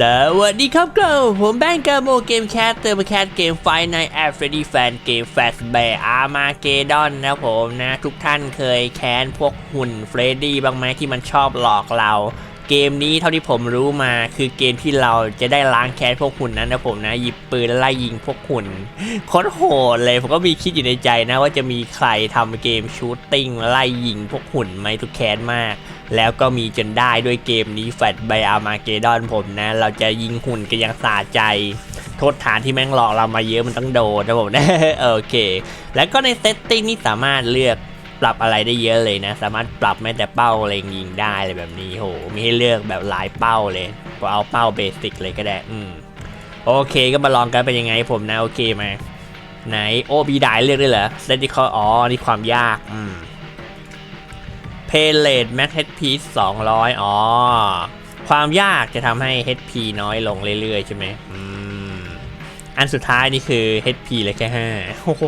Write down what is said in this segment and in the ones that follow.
สวัสดีครับเก็ผมแบงค์กาโมเกมแคสเตอร์มาแคสเกมไฟในแอฟเฟรดี้แฟนเกมแฟสแบร์อาร์มาเกดอนนะผมนะ ทุกท่านเคยแค้นพวกหุ่นเฟรดดี้บ้างไหมที่มันชอบหลอกเรา เกมนี้เท่าที่ผมรู้มาคือเกมที่เราจะได้ล้างแค้นพวกหุ่นนั้นนะผมนะ หยิบปืนไล่ยิงพวกหุ่นโคตรโหดเลย ผมก็มีคิดอยู่ในใจนะว่าจะมีใครทำเกมชูตติ้งไล่ยิงพวกหุ่นไหมทุกแค้นมาก แล้วก็มีจนได้ด้วยเกมนี้แฟดไบอามาเกดอนผมนะ เราจะยิงหุ่นกันอย่างสาใจ โทษฐานที่แม่งหลอกเรามาเยอะมันต้องโดนนะผมนะโอเค แล้วก็ในเซตติ้งนี่สามารถเลือกปรับอะไรได้เยอะเลยนะ สามารถปรับแม้แต่เป้าเล็งยิงได้อะไรแบบนี้โหมีให้เลือกแบบหลายเป้าเลยก็เอาเป้าเบสิกเลยก็ได้อืมโอเคก็มาลองกันเป็นยังไงผมนะโอเคมาไหนโอบีได้เลือกได้เหรอเซตที่เขาอ๋อนี่ความยากอืม เพเลดแม็ก HP 200อ๋อ ความยากจะทำให้ HP น้อยลงเรื่อยๆ ใช่ไหมอืม อันสุดท้ายนี่คือ HP เลยแค่5โอ้โห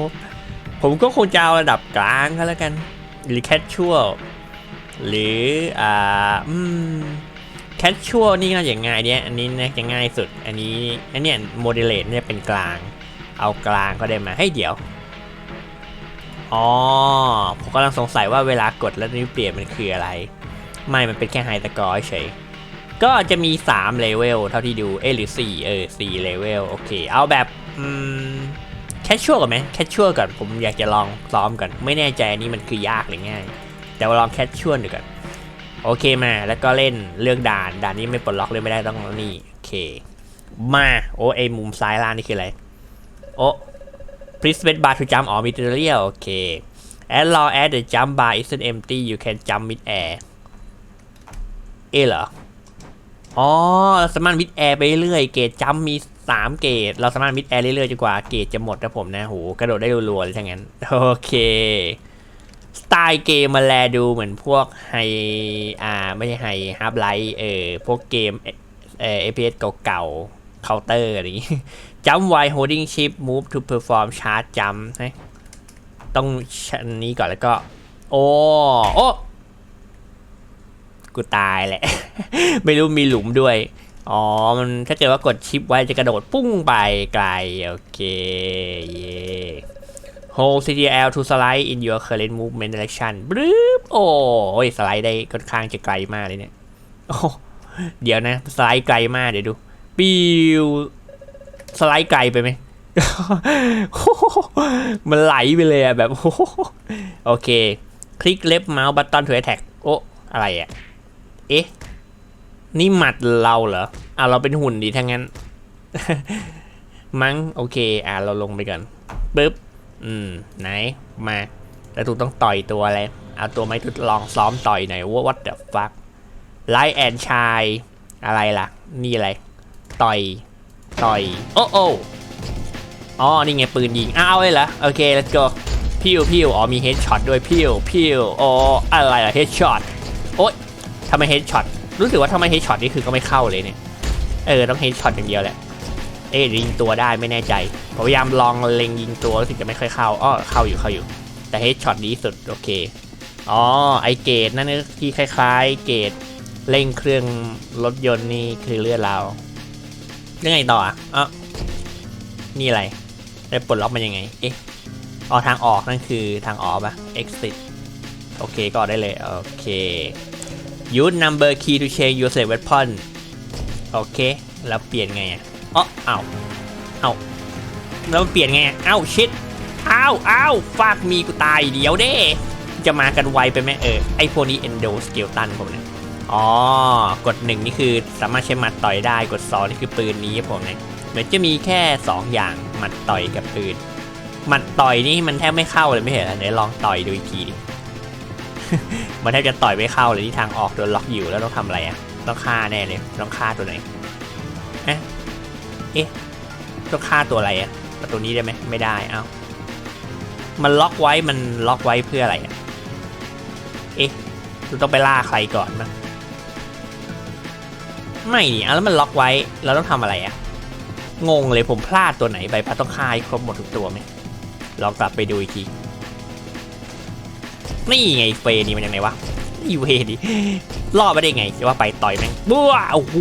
ผมก็คงจะเอาระดับกลางก็แล้วกัน หรือ Casual หรือ อ่า อืม Casual นี่น่าจะง่ายเนี่ยอันนี้น่าจะง่ายสุด อันนี้ อันเนี้ย Moderate เนี่ยเป็นกลาง เอากลางก็ได้มาให้เดี๋ยว อ๋อ ผมกำลังสงสัยว่าเวลากดแล้วนิ้วเปลี่ยนมันคืออะไร ไม่ มันเป็นแค่ไฮตะกอเฉย ก็จะมี3เลเวลเท่าที่ดู เอหรือ 4 เออ4เลเวลโอเค เอาแบบ อืม แคชชัวก่อนไหมแคชชัวก่อนผมอยากจะลองซ้อมก่อน ไม่แน่ใจอันนี้มันคือยากหรือง่าย แต่ว่าลองแคชชัวดูก่อน โอเคมา แล้วก็เล่นเลือกด่าน ด่านนี้ไม่ปลดล็อกเลยไม่ได้ต้องนี่ โอเค มา โอ้ไอมุมซ้ายล่างนี่คืออะไร โอ้ please wait bar to jump or material โอเค as long as the jump bar isn't empty you can jump mid air เอะเหรอ อ๋อเราสามารถมิดแอร์ไปเรื่อยเกจจัมมี3เกจเราสามารถมิดแอร์เรื่อยๆจนกว่าเกจจะหมดนะผมนะโหกระโดดได้รัวๆเลยทั้งนั้น โอเค สไตล์เกมมาแลดูเหมือนพวกไฮอ่า ไม่ใช่ไฮฮาร์ l ไลท์เออพวกเกมเอเอ FPS เก่าๆเคาน์เตอร์อะไรอย่าง งี้ jump while holding shift move to perform charge jump นะต้องชั้นนี้ก่อนแล้วก็ โอ้โอ้กูตายแหละ ไม่รู้มีหลุมด้วย อ๋อ มันถ้าเกิดว่ากดชิปไว้จะกระโดดปุ้งไปไกล โอเคเย่ Hold CTRL to slide in your current movement direction บรึบโอ้ยสไลด์ได้ค่อนข้างจะไกลมากเลยเนี่ย โอ้ เดี๋ยวนะ สไลด์ไกลมากเดี๋ยวดู ปิว สไลด์ไกลไปไหมมันไหลไปเลยอะแบบโอเค คลิกเล็บเมาส์บัตตอนถือแท็กโอ้อะไรอะเอ๊ะ นี่หมัดเราเหรออะเราเป็นหุ่นดีทั้งนั้น มั้งโอเค อะเราลงไปก่อนปึ๊บ อืม ไหน มา แล้วถูกต้องต่อยตัวอะไร เอาตัวไม้ทดลองซ้อมต่อยหน่อยว่า what the fuck ไลท์แอนชาย อะไรล่ะ นี่อะไร ต่อย ต่อย โอ้โอ้อ๋อ นี่ไงปืนยิง อ้าวเลยเหรอ โอเค let's go พิวพิวอ๋อ มีเฮดช็อตด้วยพิวพิวโอ้อะไรอะเฮดช็อต โอ๊ยทำไมเฮดช็อต รู้สึกว่าทำไมเฮดช็อตนี่คือก็ไม่เข้าเลยเนี่ย เออ ต้องเฮดช็อตอย่างเดียวแหละ เอ๊ยิงตัวได้ไม่แน่ใจ พยายามลองเล็งยิงตัวรู้สึกจะไม่ค่อยเข้า อ้อ เข้าอยู่ เข้าอยู่ แต่เฮดช็อตดีสุด โอเค อ๋อ ไอเกตนั่นนะที่คล้าย ๆ เกตเร่งเครื่องรถยนต์นี่คือเลือดเรา ยังไงต่ออะอ๋อนี่อะไรได้ปลดล็อกมันยังไง เอ๊ะอ๋อทางออกนั่นคือทางออกปะ exit โอเคก็ออกได้เลย โอเค use number key to change your select weapon โอเค แล้วเปลี่ยนไงอะอ๋อเอาเอาแล้วมันเปลี่ยนไงเอ้าชิดอ้าวอ้าวฟากมีกูตายเดี๋ยวเด้ จะมากันไวไปไหมเออ ไอพวกนี้ endo skeleton ผมเนี่ย อ๋อกดหนึ่งนี่คือสามารถใช้หมัดต่อยได้ กดสองนี่คือปืนนี้ผมเนี่ยเหมือนจะมีแค่ 2 อย่างหมัดต่อยกับปืนหมัดต่อยนี่มันแทบไม่เข้าเลยไม่เห็นเหรอไหนลองต่อยดูอีกทีดิมันแทบจะต่อยไม่เข้าเลยที่ทางออกโดนล็อกอยู่แล้วต้องทำอะไรอะต้องฆ่าแน่เลยต้องฆ่าตัวไหนเอ๊ะเอ๊ะต้องฆ่าตัวอะไรอะตัวนี้ได้ไหมไม่ได้เอ้ามันล็อกไว้มันล็อกไว้เพื่ออะไรอะเอ๊ะต้องไปล่าใครก่อนมั้ง ไม่นี่อะแล้วมันล็อกไว้เราต้องทำอะไรอะ งงเลยผมพลาดตัวไหนไปปะต้องฆ่าให้ครบหมดทุกตัวไหมลองกลับไปดูอีกทีนี่ไงเฟยนี่มันยังไงวะนี่เวดิรอดมาได้ไงจะว่าไปต่อยแม่งบ้าโอ้โห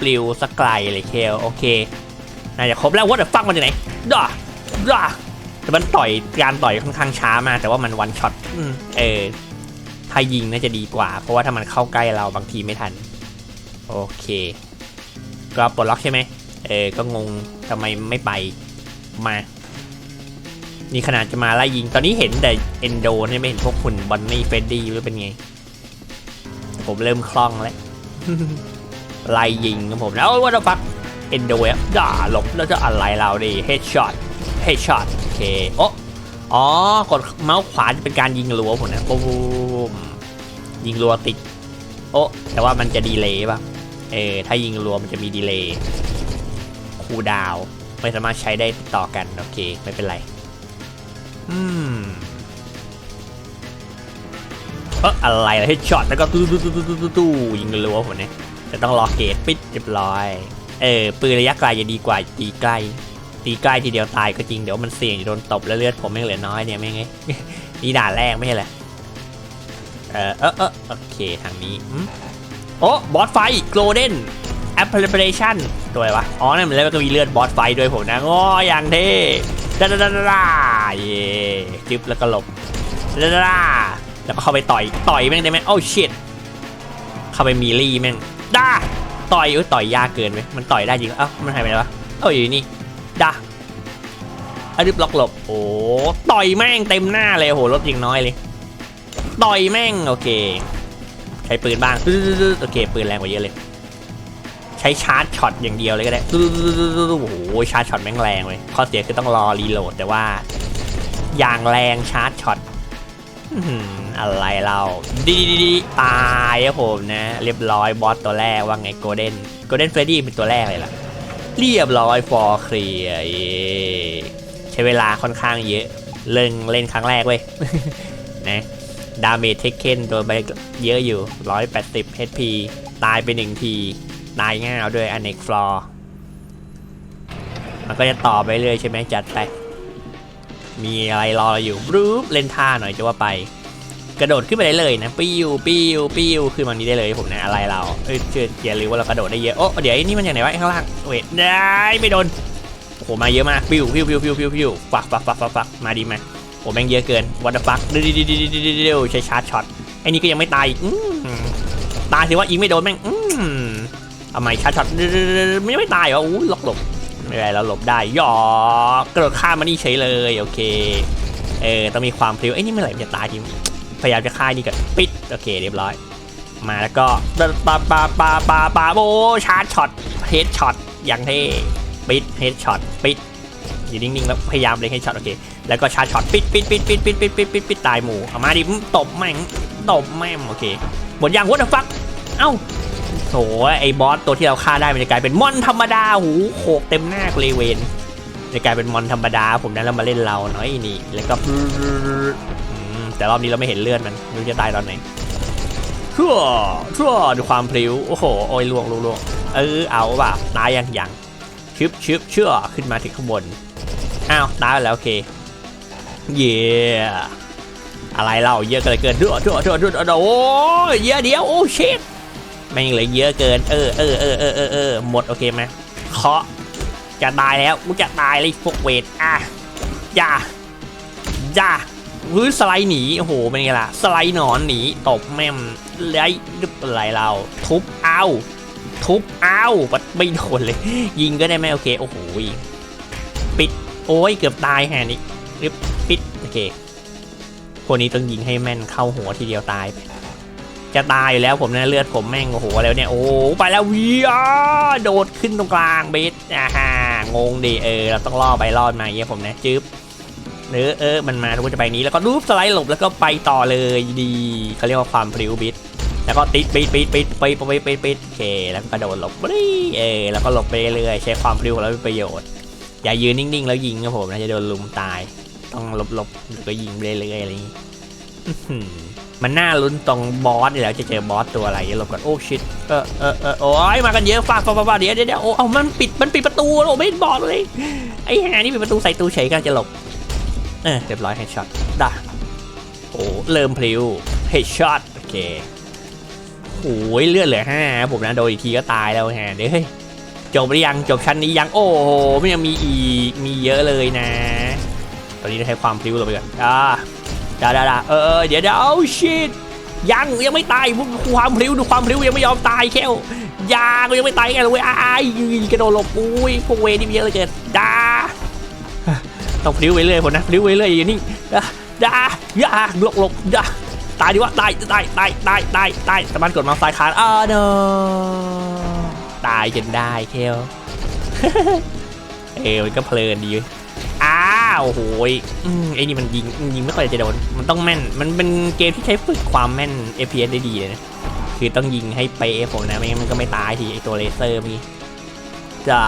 ปลิวสกไกลเลยเคลโอเคน่าจะครบแล้วว่าแต่ฟังมันอยู่ไหนด่าด่าแต่มันต่อยการต่อยค่อนข้างช้ามากแต่ว่ามันวันช็อตเออ ถ้ายิงน่าจะดีกว่า เพราะว่าถ้ามันเข้าใกล้เราบางทีไม่ทัน โอเค ก็ปลดล็อกใช่ไหมเออ ก็งงทำไมไม่ไปมา นี่ขนาดจะมาไล่ยิง ตอนนี้เห็นแต่เอนโดเนี่ยไม่เห็นพวกคุณบอนนี่เฟดดี้หรือเป็นไง ผมเริ่มคล่องแล้วไล่ยิงครับผมแล้วว่าจะฟักเอนโดอะด่าหลบแล้วจะอะไรเราดิเฮดช็อตเฮดช็อตโอเคโอ้อ๋อกดเมาส์ขวาจะเป็นการยิงรัวผมนะปุ๊ม ยิงรัวติด โอ้แต่ว่ามันจะดีเลย์ป่ะ เออ ถ้ายิงรัวมันจะมีดีเลย์คูดาวไม่สามารถใช้ได้ต่อกัน โอเค ไม่เป็นไร อืมเอออะไรล่ะเฮดช็อตแล้วก็ตู้ตู้ตู้ตู้ตู้ตู้ยิงรัวผมเนี่ยจะต้องรอเกตปิดเรียบร้อย เออ ปืนระยะไกลจะดีกว่าตีใกล้ตีใกล้ทีเดียวตายก็จริงเดี๋ยวมันเสี่ยงจะโดนตบแล้วเลือดผมไม่งเหลือน้อยเนี่ยไม่ไงนี่ด่านแรกไม่ใช่เหรอ เออเออเออโอเคทางนี้อืมโอ้บอสไฟโกลเด้นแอปเปิเ a ชั่นตัวอะไรวะ อ๋อ นั่นมันแล้วก็มีเลือดบอสไฟด้วยผมนะง้ออย่างเท่ดาดาดาดาดาเย่จึ๊บแล้วก็หลบดาดาแล้วก็เข้าไปต่อย ต่อยแม่งได้ไหมโอ้ชิตเข้าไปมีลี่แม่งด้าต่อยอุ้ยต่อยยากเกินไหมมันต่อยได้จริงเอ้ามันหายไปไหนวะเอ้าอยู่นี่ด้าอะดึบล็อกหลบ โอ้ ต่อยแม่งเต็มหน้าเลยโอ้โหรถยิงน้อยเลย ต่อยแม่งโอเค ใช้ปืนบ้างโอเคปืนแรงกว่าเยอะเลย ใช้ชาร์จช็อตอย่างเดียวเลยก็ได้โอ้โหชาร์จช็อตแม่งแรงเลยข้อเสียคือต้องรอรีโหลดแต่ว่า อย่างแรงชาร์จช็อตอะไรเราดีดีตายครับผมนะ เรียบร้อยบอสตัวแรกว่าไงโกลเด้นโกลเด้นเฟรดดี้เป็นตัวแรกเลยล่ะ เรียบร้อยฟอร์เคลียใช้เวลาค่อนข้างเยอะ เล่นเล่นครั้งแรกเว้ยนะ ดาเมจเทคเคนตัวไปเยอะอยู่ 180 HP ตายไปหนึ่งที ตายง่ายด้วยอเนกฟลอร์มันก็จะต่อไปเรื่อยใช่ไหมจัดไป มีอะไรรอเราอยู่บรู๊เล่นท่าหน่อยจะว่าไป กระโดดขึ้นไปได้เลยนะ ปิ้วปิ้วปิ้วขึ้นมานี้ได้เลยผมนะอะไรเรา เอ้ยเชื่อเียร์หรือว่าเรากระโดดได้เยอะโอ้เดี๋ยวนี่มันอย่างไหนวะข้างล่างเวทได้ไม่โดนโอ้โหมาเยอะมากปิ้วปิ้วปิ้วปิ้วปิ้วปิ้วปักปักปักปักปักมาดีไหม อ้แม่งเยอะเกินวัตฟักดิดิดิดิดิดิดิใช้ชาร์จช็อตไอ้นี่ก็ยังไม่ตายตายสิว่ายิงไม่โดนแม่งอืมทำไมชาร์จช็อตไม่ไม่ตายเหรออู้ล็อกหลบไม่เป็นไรเราหลบได้หยอกระโดดข้ามมานี่เฉยเลยโอเคเออต้องมีความพลิ้วไอ้นี่เมื่อไหร่จะตายทีพยายามจะฆ่านี่ก่อนปิดโอเคเรียบร้อย มาแล้วก็ปาปาปาปาปาโบชาร์จช็อตเฮดช็อตอย่างเท่ปิดเฮดช็อตปิดอยู่นิ่งๆแล้วพยายามเล็งเฮดช็อตโอเค แล้วก็ชาร์จช็อตปิดปิดปิดปิดปิดปิดปิดปิดปิดตายหมูเอามาดิตบแม่งตบแม่งโอเคหมดยังวัตฟักเอ้าโถไอ้บอสตัวที่เราฆ่าได้มันจะกลายเป็นมอนธรรมดาหูโขกเต็มหน้าเลยเวนจะกลายเป็นมอนธรรมดาผมนั้นแล้วมาเล่นเราเนาะไอ้นี่แล้วก็แต่รอบนี้เราไม่เห็นเลือดมันไม่รู้จะตายตอนไหนชั่วชั่วดูความพลิ้วโอ้โหโอ้ยล่วงล่วงล่วงเออเอาว่ะตายยังยังชึบชึบเชื่อขึ้นมาถึงข้างบนอ้าวตายแล้วโอเค เย่อะไรเล่าเยอะเกินเกินดือดเดือดเดือดเดือดโอ้ยเยอะเดียวโอ้ชิตแม่งเหลยเยอะเกิน เออเออเออเออเออเออหมดโอเคไหมเคาะจะตายแล้วกูจะตายเลยพวกเวทอะอย่าอย่าวื้อสไลด์หนีโอ้โหเป็นไงล่ะสไลด์หนอนหนีตบแม่มไล่ดึบอะไรเราทุบเอาทุบเอาปัดไม่โดนเลย ยิงก็ได้ไหมโอเคโอ้โหปิดโอ้ยเกือบตายแฮนี่ คพวกนี้ต้องยิงให้แม่นเข้าหัวทีเดียวตายไปจะตายอยู่แล้วผมนะเลือดผมแม่งโอ้โหแล้วเนี่ยโอ้ไปแล้ววีอาโดดขึ้นตรงกลางเบสอ่าฮะงงดีเออเราต้องล่อไปรอดมาอย่างเงี้ยผมนะจึ๊บหรือเออมันมาทุกคนจะไปนี้แล้วก็รูปสไลด์หลบแล้วก็ไปต่อเลยดีเขาเรียกว่าความพริ้วบิดแล้วก็ติดปิดปิดปิดปิดปิดปิดปิดโอเคแล้วก็กระโดดหลบปรีเออแล้วก็หลบไปเรื่อยใช้ความพริ้วของเราเป็นประโยชน์ อย่ายืนนิ่งๆแล้วยิงครับผมนะจะโดนลุมตาย ต้องหลบหลบแล้วก็ยิงเรื่อยๆอะไรอย่างนี้มันน่าลุ้นตรงบอสนี่แหละจะเจอบอสตัวอะไรหลบก่อนโอ้ชิตเออเออเออโอ้ยมากันเยอะฝากฝากฝากเดี๋ยวเดี๋ยวเดี๋ยวโอ้เอามันปิดมันปิดประตูโอ้ไม่บอกเลยไอ้แฮนี่ปิดประตูใส่ตู้เฉยกันจะหลบเออเรียบร้อยเฮดช็อตได้โอ้เริ่มพลิ้วเฮดช็อตโอเคโอ้ยเลือดเหลือห้าผมนะโดนอีกทีก็ตายแล้วแฮเฮ้ยจบหรือยังจบชั้นนี้ยังโอ้โหไมันยังมีอีกมีเยอะเลยนะ อนนี้ใช้ความพลิ้วเราไปก่อนอ่าดาดาดาเออเดี๋ยวเดี๋ยวเอชิดยังยังไม่ตายความพลิ้วดูความพลิ้วยังไม่ยอมตายแค่ยาก็ยังไม่ตายไงเลยอ้ายกระโดดหลบอุ้ยพวกเวนี่มันเยอะเลยเกินดาต้องพลิ้วไปเรื่อยผมนะพลิ้วไปเรื่อยอย่างนี้ดาดายาหลบหลบดาตายดีวะตายตายตายตายตายตายแต่มันกดมาสายคานอ้าเนตายจนได้เคลเออมันก็เพลินดีเว้ยอ้า โอ้โหยอืมไอ้นี่มันยิงยิงไม่ค่อยจะโดน มันต้องแม่น มันเป็นเกมที่ใช้ฝึกความแม่น FPS ได้ดีเลยนะ คือต้องยิงให้เป๊ะผมนะไม่งั้นมันก็ไม่ตายทีไอตัวเลเซอร์เมีจ้า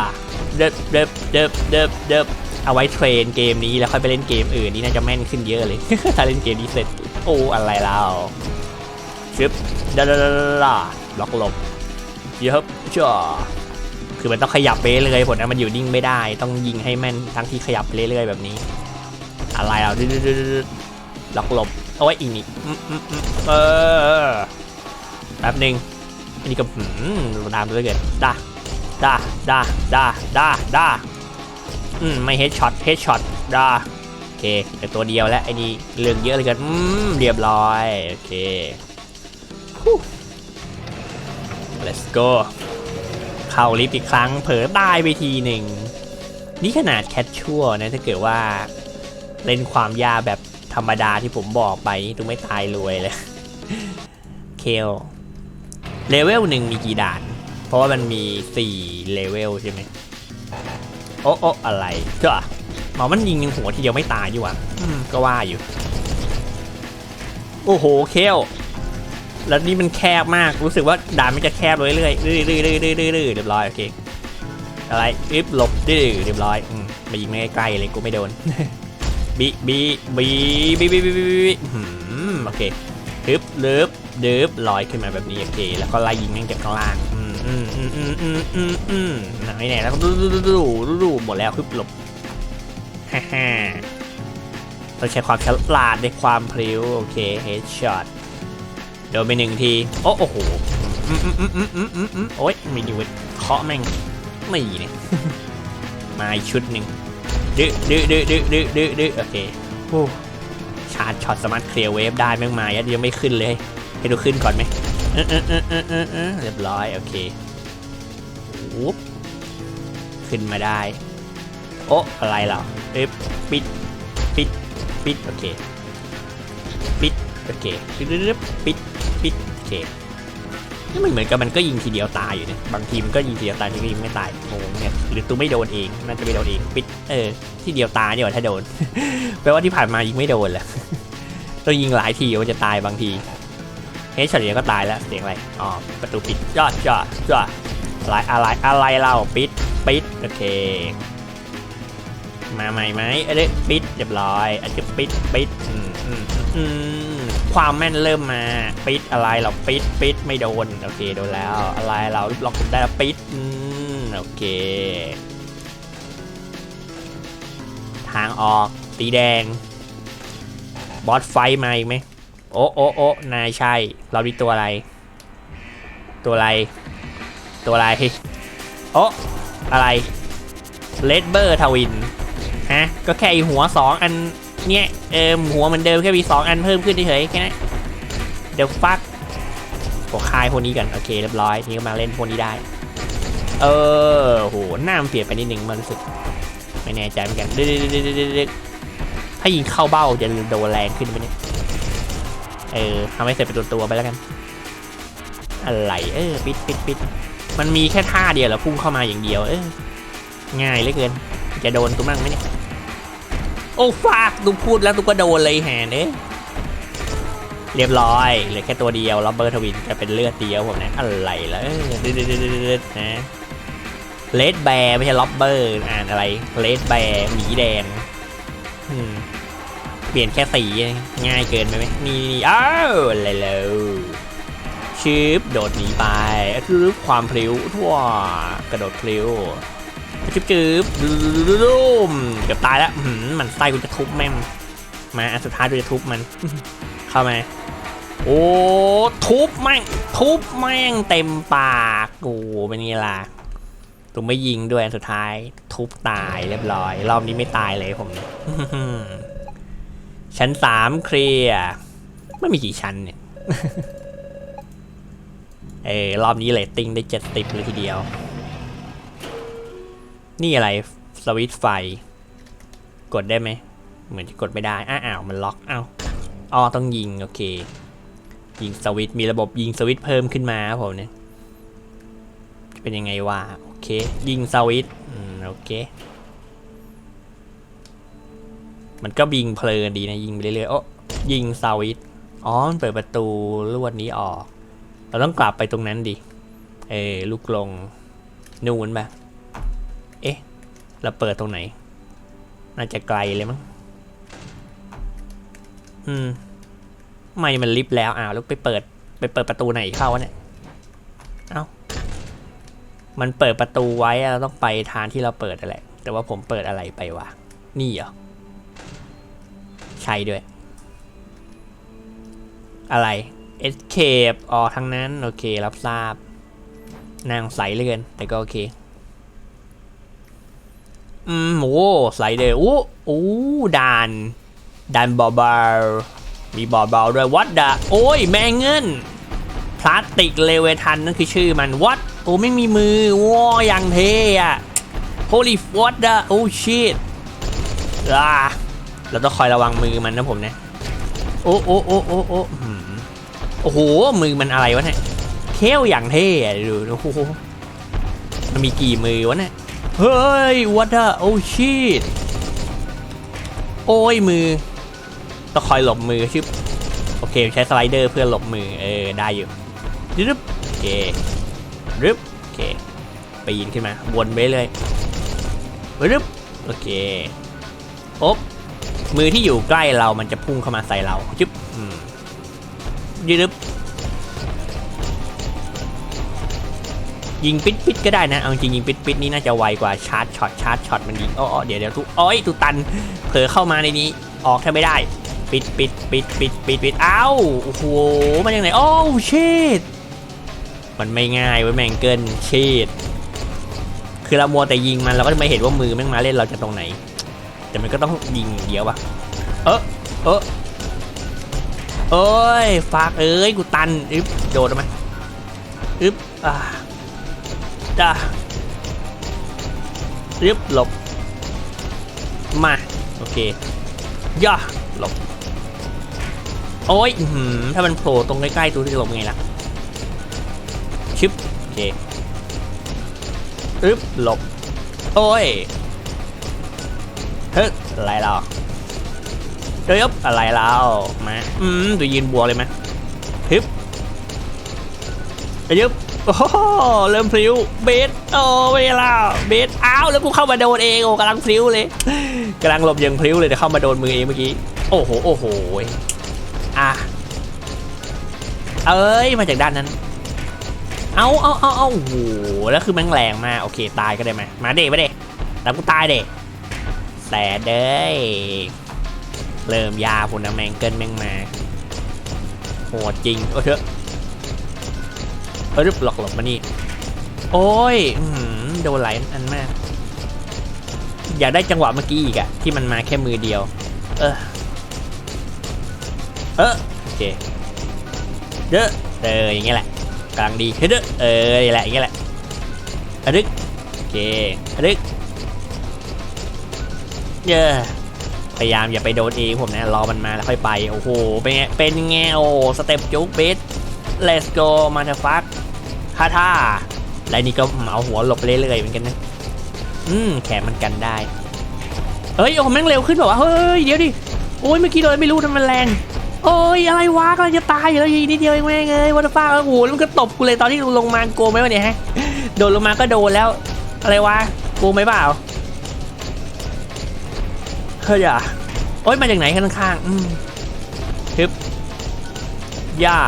เดิบเดิบเดิบเดิบเดิบเอาไว้เทรนเกมนี้แล้วค่อยไปเล่นเกมอื่นนี่น่าจะแม่นขึ้นเยอะเลย ถ้าเล่นเกมนี้เสร็จ โอ้อะไรเราชึบดาดาดาดาดาล็อกหลบเยอะจ้า คือมันต้องขยับไปเรื่อยผลนะมันอยู่นิ่งไม่ได้ ต้องยิงให้แม่นทั้งที่ขยับไปเรื่อยๆแบบนี้ อะไรเราดื้อๆล็อกหลบเอาไว้อีกนี่อืมอืมอืมเออแป๊บหนึ่งอันนี้ก็หืมตามตัวเกินด่าด่าด่าด่าด่าด่าอืมไม่เฮดช็อตเฮดช็อตด่าโอเคแต่ตัวเดียวแล้วไอ้นี่เรื่องเยอะเลยเกินอืมเรียบร้อย โอเค let's go เข้าลิฟต์อีกครั้ง เผลอตายไปทีหนึ่ง นี่ขนาดแคชชัวนะถ้าเกิดว่าเล่นความยากแบบธรรมดาที่ผมบอกไปดูไม่ตายรวยเลย เคลเลเวลหนึ่งมีกี่ด่าน เพราะว่ามันมี4เลเวลใช่ไหมโอ้โอ้อะไรเจ้าหมอมันยิงหัวทีเดียวไม่ตายอยู่อะก็ว่าอยู่ โอ้โห เคล แล้วนี่มันแคบมากรู้สึกว่าด่านมันจะแคบเรื่อยๆเรื่อยๆเรื่อยๆเรื่อยๆเรียบร้อยโอเคอะไรอิฟหลบดื้อเรียบร้อยมายิงไม่ใกล้เลยกูไม่โดนบีบีบีบีบีบีบีโอเคฮึบเลิฟเดิฟลอยขึ้นมาแบบนี้โอเค แล้วก็ไล่ยิงแม่งจากข้างล่างอืมอืมอืมอืมอืมอืมอืมไหนไหนแล้วก็ดูดูดูดูดูหมดแล้วฮึบหลบฮ่าฮ่าต้องใช้ความฉลาดในความพลิ้วโอเคเฮดช็อต โดนไปหนึ่งที โอ้โอ้โหอืมอืมอืมอืมอืมอืมอืมโอ้ยไม่ดีเว้ยเคาะแม่งไม่เนี่ยมาอีกชุดหนึ่งดื้อดื้อดื้อดื้อดื้อดื้อดื้อโอเคโอ้ชาร์จช็อตสามารถเคลียร์เวฟได้แม่งมายัดยังไม่ขึ้นเลย ให้ดูขึ้นก่อนไหมเออเออเออเออเออเออเรียบร้อย โอเควุ๊บขึ้นมาได้ โอ้อะไรเหรอเอ๊ะปิดปิดปิดโอเคปิดโอเคปิดปิด ปิดโอเคนี่มันเหมือนกับมันก็ยิงทีเดียวตายอยู่เนี่ยบางทีมันก็ยิงทีเดียวตายทีก็ยิงไม่ตายโงงเนี่ยหรือตัวไม่โดนเองน่าจะไม่โดนเองปิดเออทีเดียวตายเนี่ยถ้าโดนแปลว่าที่ผ่านมายิงไม่โดนแหละต้องยิงหลายทีมันจะตายบางทีเฮ้ยเฉลี่ยก็ตายแล้วเสียงอะไรอ๋อประตูปิดยอดยอดยอดอะไรอะไรอะไรเราปิดปิดโอเค มาใหม่ไหมเอ้ยปิดเรียบร้อยอาจจะปิดปิดอืมอืมอืม ความแม่นเริ่มมาปิดอะไรเราปิดปิดไม่โดนโอเคโดนแล้วอะไรเราล็อกได้แล้วปิดอืมโอเค ทางออกสีแดง บอสไฟมาอีกไหมโอ้โอ้โอ้นายใช่ เราดีตัวอะไร ตัวอะไร ตัวอะไรโอ้อะไรเลดเบอร์ทวินฮะก็แค่อ้หัวสองอัน เนี้ยเออหัวเหมือนเดิมแค่มีสองอันเพิ่มขึ้นเฉยแค่นั้นเดี๋ยวฟักกดคายพวกนี้ก่อนโอเคเรียบร้อยนี้ก็มาเล่นพวกนี้ได้ เออโหหน้ามันเปลี่ยนไปนิดนึงมันรู้สึก ไม่แน่ใจเหมือนกันดึกถ้ายิงเข้าเบ้าจะโดนแรงขึ้นไปเนี่ยเออทำให้เสร็จเป็นตัวตัวไปแล้วกัน อะไรเออปิดปิดปิดมันมีแค่ท่าเดียวเหรอพุ่งเข้ามาอย่างเดียว เออง่ายเหลือเกิน จะโดนตัวมั่งไหมเนี่ย โอ้ฟากตูพูดแล้วตูก็โดนเลยแฮนเอ้ยเรียบร้อยเหลือแค่ตัวเดียวล็อบเบอร์ทวินจะเป็นเลือดเดียวผมนะอะไรแล่ะดืดๆนะเลดแบร์ไม่ใช่ล็อบเบอร์อ่านอะไรเลดแบร์หมีแดงเปลี่ยนแค่สีง่ายเกินไปไหมนี่อ้าวอะไรแล้วชืบโดดหนีไปคือความพลิ้วทั่วกระโดดพลิ้ว จึ๊บจึ๊บดูมเกือบตายแล้วมมันไส้กูจะทุบแม่งมาอันสุดท้ายกูจะทุบมัน เข้ามาโอ้ทุบแม่งทุบแม่งเต็มปากกูเป็นไงล่ะตผมไม่ยิงด้วยสุดท้าย ทุบตายเรียบร้อย รอบนี้ไม่ตายเลยผมชั้นสามเคลียร์ไม่มีกี่ชั้นเนี่ยเออรอบนี้เลตติ้งได้เจ็ดติบเลยทีเดียว นี่อะไรสวิตไฟ กดได้ไหม เหมือนจะกดไม่ได้ อ้าวมันล็อกอ้าวอ๋อต้องยิง โอเค ยิงสวิตมีระบบยิงสวิตเพิ่มขึ้นมาครับผมเนี่ยเป็นยังไงวะโอเค ยิงสวิตโอเค มันก็บิงเพลินดีนะ ยิงไปเรื่อยๆโอ้ยิงสวิตอ๋อมันเปิดประตูลวดนี้ออก เราต้องกลับไปตรงนั้นดิ เออลูกลง นู่นปะเอ๊ะ เราเปิดตรงไหน น่าจะไกลเลยมั้ง อืม ไม่มันลิฟต์แล้ว อ้าว แล้วไปเปิด ไปเปิดประตูไหนเข้าเนี่ย เอ้า มันเปิดประตูไว้เราต้องไปทางที่เราเปิดนั่นแหละแต่ว่าผมเปิดอะไรไปวะ นี่เหรอ ใช่ด้วย อะไร escape ออกทางนั้น โอเค รับทราบ นางใสเลยกันแต่ก็โอเค อืมโอ้ใสเลยโอ้โอ้ด่านด่านเบาๆมีเบาๆด้วยวัดดะโอ้ยแมงเงินพลาสติกเลเวทันนั่นคือชื่อมันวัดโอ้ไม่มีมือว้าอย่างเท่อะ holy what the โอ้ shit อ่าเราต้องคอยระวังมือมันนะผมเนะโอ้โอ้โอ้โอ้โอ้หืมโอ้โหมือมันอะไรวะเนี่ยเขี้ยวอย่างเท่อะดูโอ้โหมันมีกี่มือวะเนี่ย เฮ้ย what the โอ้ shit โอ้ยมือต้องคอยหลบมือชิบโอเคใช้สไลเดอร์เพื่อหลบมือเออได้อยู่รึบโอเครึบโอเคปีนขึ้นมาวนไปเลยรึบโอเคโอ๊บมือที่อยู่ใกล้เรามันจะพุ่งเข้ามาใส่เราจึ๊บอืมยึบ ยิงปิดปิดก็ได้นะ เอาจริงยิงปิดปิดนี่น่าจะไวกว่าชาร์จช็อตชาร์จช็อตมันยิงอ๋อเดี๋ยวเดี๋ยวทุโอ้อยตุตัน เผลอเข้ามาในนี้ ออกแทบไม่ได้ ปิดปิดปิดปิดปิดปิดอ้าวโอ้โหมันยังไงโอ้ชิดมันไม่ง่ายเว้ยแมงเกิลชิดคือเรามัวแต่ยิงมันเราก็จะไม่เห็นว่ามือแม่งมาเล่นเราจะตรงไหน แต่มันก็ต้องยิงเดียววะเออเออเอ้ยฝากเอ้ยกูตันอึ๊บโดดมาอึ๊บอ่า จ้าอึ๊บหลบ มา โอเค ย่าหลบ โอ้ยถ้ามันโผล่ตรงใกล้ๆตัวจะหลบไงล่ะชึบโอเคอึบหลบ โอ้ย เฮ้ยอะไรเราเฮ้ยบอะไรเรามา อืมตัวยืนบัวเลยไหมฮึบไปยึบโอ้โหเริ่มพลิ้วเบสโอ้เวลาเบสอ้าวแล้วกูเข้ามาโดนเองโอ้กำลังพลิ้วเลยกำลังหลบยังพลิ้วเลยแต่เข้ามาโดนมือเองเมื่อกี้โอ้โหโอ้โหอะเอ้ยมาจากด้านนั้น เอาเอาเอาเอาโอ้โหแล้วคือแม่งแรงมากโอเคตายก็ได้ไหมมาเด็กมาเด็กแล้วกูตายเด็กแต่เด้เริ่มยาพุนะแมงเกินแมงมาโหดจริงโอ้เถอะเออ รึบหลอกหลบมานี่ โอ้ยโดนหลายอันมาก อยากได้จังหวะเมื่อกี้อีกอะที่มันมาแค่มือเดียว เออ เออโอเคเด้อเอออย่างเงี้ยแหละกลังดีเฮ้ยเด้อเอออย่างเงี้ยแหละอย่างเงี้ยแหละอะดึกโอเคอะดึกเยอะพยายามอย่าไปโดนเองผมนะรอมันมาแล้วค่อยไป โอ้โห เป็นไงเป็นไงโอ้สเต็ปจุกเบส let's go มาเถอะฟัก ท่าท่าแล้วนี่ก็เอาหัวหลบเรื่อยๆเหมือนกันนะ อืมแขนมันกันได้ เฮ้ยโอ้แม่งเร็วขึ้นแบบว่าเฮ้ยเดี๋ยวดิโอ้ยเมื่อกี้เลยไม่รู้ทำมันแรง โอ้ยอะไรวะก็จะตายอยู่แล้วอีนิดเดียวเองแม่งเอ้ยวัตฟ้าโอ้โหแล้วมันก็ตบกูเลยตอนที่ลงมาโกงไหมวะเนี่ยฮะโดนลงมาก็โดนแล้ว อะไรวะโกงไหมเปล่าเฮ้ยอะโอ้ยมาจากไหนข้างๆอืมฮึบย่า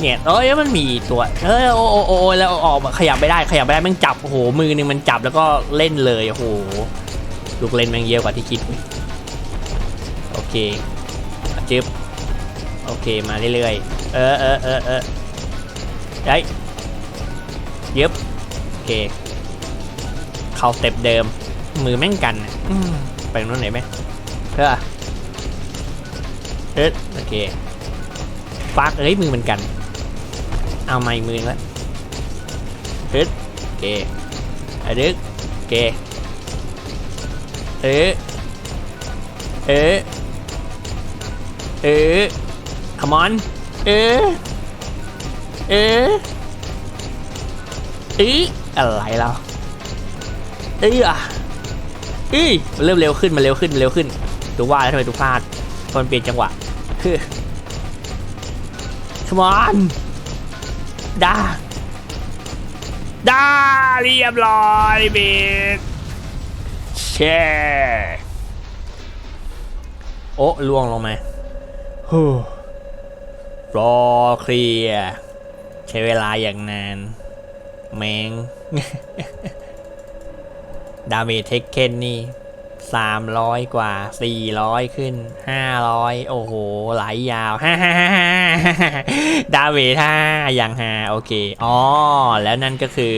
เนี่ยเอ้ยมันมีตัวเฮ้ยโอ้โอ้โอ้โอแล้วออกมาขยับไม่ได้ขยับไม่ได้มันจับโอ้โหมือหนึงมันจับแล้วก็เล่นเลยโอ้โหลูกเล่นแมันเยอะกว่าที่คิดโอเคจึ๊บโอเคมาเรื่อยๆเออเออเออเออไอ้ยยึบโอเคเขาสเต็ปเดิมมือแม่งกันไปตรงนู้นไหนไหมเพื่อเอ๊ะโอเคฟักเอ้ยมือมันกัน เอาไม้มือละเอ๊ะโอเคอะดึกโอเคเอ๊ะเอ๊ะเอ๊ะ come on เอ๊ะเอ๊ะอีอะไรเราเอ้ยอะอีมันเริ่มเร็วขึ้นมันเร็วขึ้นเร็วขึ้นดูว่าแล้วทำไมดูพลาดเพราะมันเปลี่ยนจังหวะคือ come on ด้าด้าเรียบร้อยเบสแช่โอ้ล่วงลงมาฮู้รอเคลียร์ใช้เวลาอย่างนาน แมง ดาเมจเทคเคนนี่สามร้อยกว่าสี่ร้อยขึ้นห้าร้อยโอ้โห ไหลยาวฮ่าฮ่าฮ่าฮ่า ดาเมจห้าอย่างฮาโอเคอ๋อแล้วนั่นก็คือ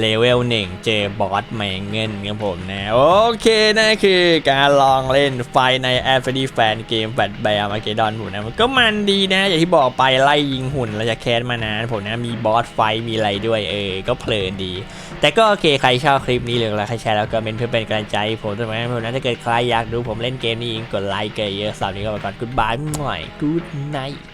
เลเวลหนึ่งเจอบอสแมงเงินครับผมนะ โอเคนั่นคือการลองเล่นไฟในแอฟริแฟนเกมแฟตแบร์มาเกดอนผมนะมันก็มันดีนะ อย่างที่บอกไปไล่ยิงหุ่นแล้วจะแคสมานานผมนะ มีบอสไฟมีอะไรด้วยเออ ก็เพลินดี แต่ก็โอเคใครชอบคลิปนี้หรืออะใครแชร์แล้วก็เป็นเพื่อเป็นกำลังใจผมด้วยนะผมนะถ้าเกิดใครอยากดูผมเล่นเกมนี้อีกกดไลค์กันเยอะสำหรับวันนี้ก็ไปก่อนกูดบายหน่อยกูดไนท์